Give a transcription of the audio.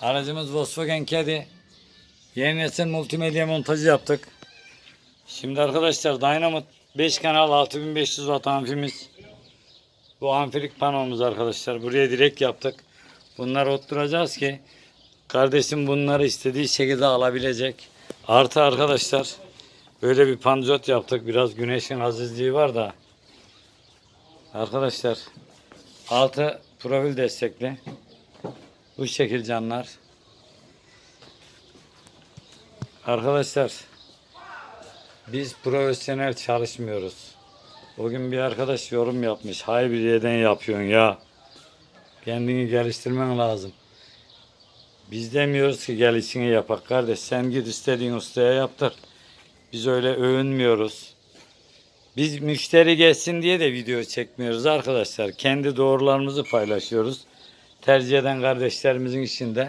Aracımız Volkswagen Caddy. Yeni nesil multimedya montajı yaptık. Şimdi arkadaşlar Dynamit 5 kanal 6500 watt amfimiz. Bu amfilik panomuz arkadaşlar. Buraya direkt yaptık. Bunları oturacağız ki kardeşim bunları istediği şekilde alabilecek. Artı arkadaşlar böyle bir panjot yaptık. Biraz güneşin azizliği var da. Arkadaşlar altı profil destekli. Bu şekil canlar. Arkadaşlar biz profesyonel çalışmıyoruz. Bugün bir arkadaş yorum yapmış. Haybiye'den yapıyorsun ya. Kendini geliştirmen lazım. Biz demiyoruz ki gel işini yapak kardeş. Sen git istediğin ustaya yaptır. Biz öyle övünmüyoruz. Biz müşteri gelsin diye de video çekmiyoruz arkadaşlar. Kendi doğrularımızı paylaşıyoruz. Tercih eden kardeşlerimizin içinde